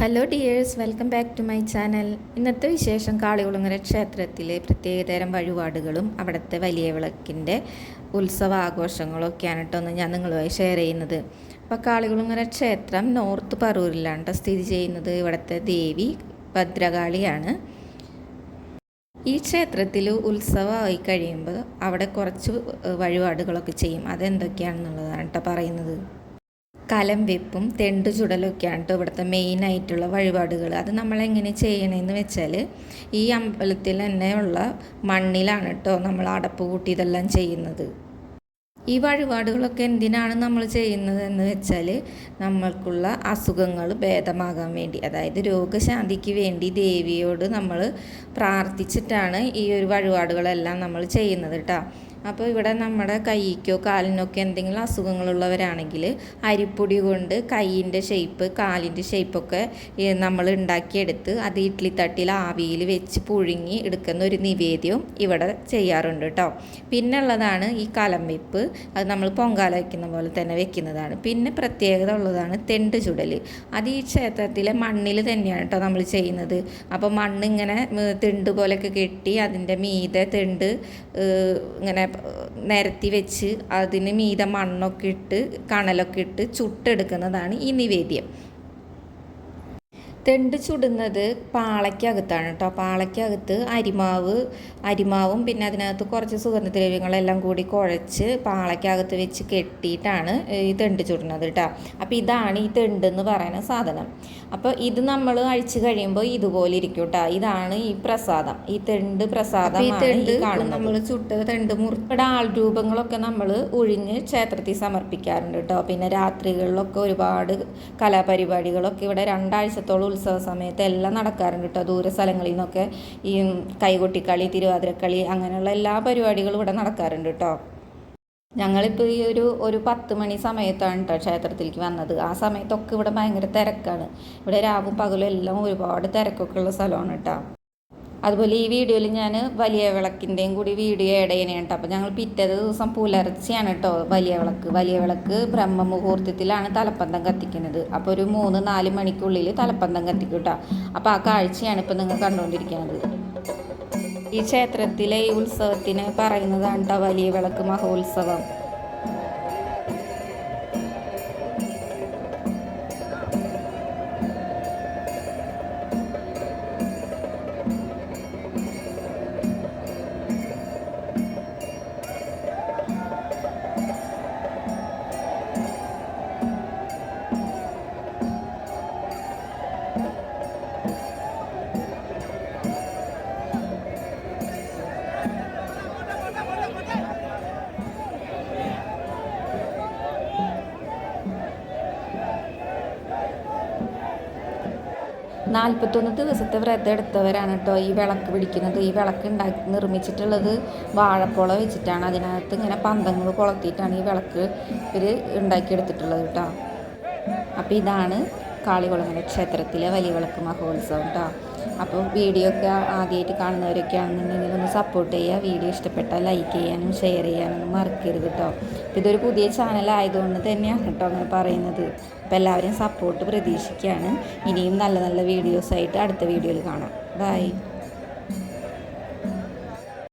Hello dears welcome back to my channel ഇന്നത്തെ വിശേഷം കാളികുളങ്ങര ക്ഷേത്രത്തിലെ പ്രത്യേകതരം വഴിപാടുകളും അവിടുത്തെ വലിയ വിളക്കിന്റെ ഉത്സവ ആഘോഷങ്ങളൊക്കെയാണ് കേട്ടോ ഒന്ന് ഞാൻ നിങ്ങളുമായി ഷെയർ ചെയ്യുന്നത്. അപ്പോൾ കാളികുളങ്ങര ക്ഷേത്രം നോർത്ത് പറൂരിലാണ് കേട്ടോ സ്ഥിതി ചെയ്യുന്നത്. ഇവിടുത്തെ ദേവി ഭദ്രകാളിയാണ്. ഈ ക്ഷേത്രത്തിൽ ഉത്സവമായി കഴിയുമ്പോൾ അവിടെ കുറച്ച് വഴിപാടുകളൊക്കെ ചെയ്യും. അതെന്തൊക്കെയാണെന്നുള്ളതാണ് കേട്ടോ പറയുന്നത്. കലം വെപ്പും തെണ്ട് ചുടലൊക്കെയാണ് കേട്ടോ ഇവിടുത്തെ മെയിൻ ആയിട്ടുള്ള വഴിപാടുകൾ അത് നമ്മളെങ്ങനെ ചെയ്യണമെന്ന് വെച്ചാൽ ഈ അമ്പലത്തിൽ തന്നെ ഉള്ള മണ്ണിലാണ് കേട്ടോ നമ്മൾ അടപ്പ് കൂട്ടി ഇതെല്ലാം ചെയ്യുന്നത്. ഈ വഴിപാടുകളൊക്കെ എന്തിനാണ് നമ്മൾ ചെയ്യുന്നത് എന്ന് വെച്ചാൽ നമ്മൾക്കുള്ള അസുഖങ്ങൾ ഭേദമാകാൻ വേണ്ടി അതായത് രോഗശാന്തിക്ക് വേണ്ടി ദേവിയോട് നമ്മൾ പ്രാർത്ഥിച്ചിട്ടാണ് ഈ ഒരു വഴിപാടുകളെല്ലാം നമ്മൾ ചെയ്യുന്നത് കേട്ടോ അപ്പോൾ ഇവിടെ നമ്മുടെ കൈക്കോ കാലിനൊക്കെ എന്തെങ്കിലും അസുഖങ്ങളുള്ളവരാണെങ്കിൽ അരിപ്പൊടി കൊണ്ട് കൈയിന്റെ ഷേപ്പ് കാലിന്റെ ഷേപ്പൊക്കെ നമ്മൾ ഉണ്ടാക്കിയെടുത്ത് അത് ഇഡ്ഡലി തട്ടിൽ ആവിയിൽ വെച്ച് പുഴുങ്ങി എടുക്കുന്ന ഒരു നിവേദ്യവും ഇവിടെ ചെയ്യാറുണ്ട് കേട്ടോ. പിന്നെ ഉള്ളതാണ് ഈ കലം വെപ്പ് അത് നമ്മൾ പൊങ്കാല വയ്ക്കുന്ന പോലെ തന്നെ വെക്കുന്നതാണ്. പിന്നെ പ്രത്യേകത ഉള്ളതാണ് തെണ്ട് ചുടൽ അത് ഈ ക്ഷേത്രത്തിലെ മണ്ണിൽ തന്നെയാണ് കേട്ടോ നമ്മൾ ചെയ്യുന്നത്. അപ്പോൾ മണ്ണിങ്ങനെ തെണ്ട് പോലെയൊക്കെ കെട്ടി അതിന്റെ മീതെ തെണ്ട് ഇങ്ങനെ നിരത്തി വെച്ച് അതിന് മീതെ മണ്ണൊക്കെ ഇട്ട് കണലൊക്കെ ഇട്ട് ചുട്ടെടുക്കുന്നതാണ് ഈ നിവേദ്യം. തെണ്ട് ചുടുന്നത് പാളയ്ക്കകത്താണ് കേട്ടോ. പാളയ്ക്കകത്ത് അരിമാവ് അരിമാവും പിന്നെ അതിനകത്ത് കുറച്ച് സുഗന്ധദ്രവ്യങ്ങളെല്ലാം കൂടി കുഴച്ച് പാളയ്ക്കകത്ത് വെച്ച് കെട്ടിയിട്ടാണ് ഈ തെണ്ട് ചുടുന്നത് കേട്ടോ. അപ്പോൾ ഇതാണ് ഈ തെണ്ട് എന്ന് പറയുന്ന സാധനം. അപ്പോൾ ഇത് നമ്മൾ അഴിച്ചു കഴിയുമ്പോൾ ഇതുപോലെ ഇരിക്കും കേട്ടോ. ഇതാണ് ഈ പ്രസാദം. ഈ തെണ്ട് പ്രസാദം ഈ തെണ്ട് നമ്മൾ ചുട്ട് തെണ്ട് മുറുക്കട ആൾ രൂപങ്ങളൊക്കെ നമ്മൾ ഒഴിഞ്ഞ് ക്ഷേത്രത്തിൽ സമർപ്പിക്കാറുണ്ട് കേട്ടോ. പിന്നെ രാത്രികളിലൊക്കെ ഒരുപാട് കലാപരിപാടികളൊക്കെ ഇവിടെ രണ്ടാഴ്ചത്തോളം ഉത്സവ സമയത്ത് എല്ലാം നടക്കാറുണ്ട് കേട്ടോ. ദൂര സ്ഥലങ്ങളിൽ നിന്നൊക്കെ ഈ കൈകൊട്ടിക്കളി തിരുവാതിരക്കളി അങ്ങനെയുള്ള എല്ലാ പരിപാടികളും ഇവിടെ നടക്കാറുണ്ട് കേട്ടോ. ഞങ്ങളിപ്പോൾ ഈ ഒരു ഒരു പത്ത് മണി സമയത്താണ് കേട്ടോ ക്ഷേത്രത്തിലേക്ക് വന്നത്. ആ സമയത്തൊക്കെ ഇവിടെ ഭയങ്കര തിരക്കാണ്. ഇവിടെ രാവും പകലും എല്ലാം ഒരുപാട് തിരക്കൊക്കെ ഉള്ള സ്ഥലമാണ് കേട്ടോ. അതുപോലെ ഈ വീഡിയോയിൽ ഞാൻ വലിയ വിളക്കിന്റെയും കൂടി വീഡിയോ ആഡ് ചെയ്യണേ കേട്ടോ. അപ്പോൾ ഞങ്ങൾ പിറ്റേ ദിവസം പുലർച്ചെയാണ് കേട്ടോ വലിയ വിളക്ക്. വലിയ വിളക്ക് ബ്രഹ്മമുഹൂർത്തത്തിലാണ് തലപ്പന്തം കത്തിക്കുന്നത്. അപ്പോൾ ഒരു മൂന്ന് നാല് മണിക്കുള്ളിൽ തലപ്പന്തം കത്തിക്കും കേട്ടോ. അപ്പോൾ ആ കാഴ്ചയാണ് ഇപ്പോൾ നിങ്ങൾ കണ്ടുകൊണ്ടിരിക്കുന്നത്. ഈ ക്ഷേത്രത്തിലെ ഈ ഉത്സവത്തിന് പറയുന്നതാണ് കേട്ടോ വലിയ വിളക്ക് മഹോത്സവം. നാൽപ്പത്തൊന്ന് ദിവസത്തെ വ്രതം എടുത്തവരാണ് കേട്ടോ ഈ വിളക്ക് പിടിക്കുന്നത്. ഈ വിളക്ക് ഉണ്ടാക്കി നിർമ്മിച്ചിട്ടുള്ളത് വാഴപ്പോള വെച്ചിട്ടാണ്. അതിനകത്ത് ഇങ്ങനെ പന്തങ്ങൾ കൊളത്തിയിട്ടാണ് ഈ വിളക്ക് ഇവർ ഉണ്ടാക്കിയെടുത്തിട്ടുള്ളത് കേട്ടോ. അപ്പോൾ ഇതാണ് കാളികുളങ്ങര ക്ഷേത്രത്തിലെ വലിയ വിളക്ക് മഹോത്സവം കേട്ടോ. അപ്പോൾ വീഡിയോ ഒക്കെ ആദ്യമായിട്ട് കാണുന്നവരൊക്കെ ആണെന്നുണ്ടെങ്കിൽ ഒന്ന് സപ്പോർട്ട് ചെയ്യുക. വീഡിയോ ഇഷ്ടപ്പെട്ടാൽ ലൈക്ക് ചെയ്യാനും ഷെയർ ചെയ്യാനും മറക്കരുത് കേട്ടോ ഇതൊരു പുതിയ ചാനലായതുകൊണ്ട് തന്നെയാണ് കേട്ടോ അങ്ങനെ പറയുന്നത്. അപ്പോൾ എല്ലാവരും സപ്പോർട്ട് പ്രതീക്ഷിക്കുകയാണ്. ഇനിയും നല്ല നല്ല വീഡിയോസായിട്ട് അടുത്ത വീഡിയോയിൽ കാണാം. ബൈ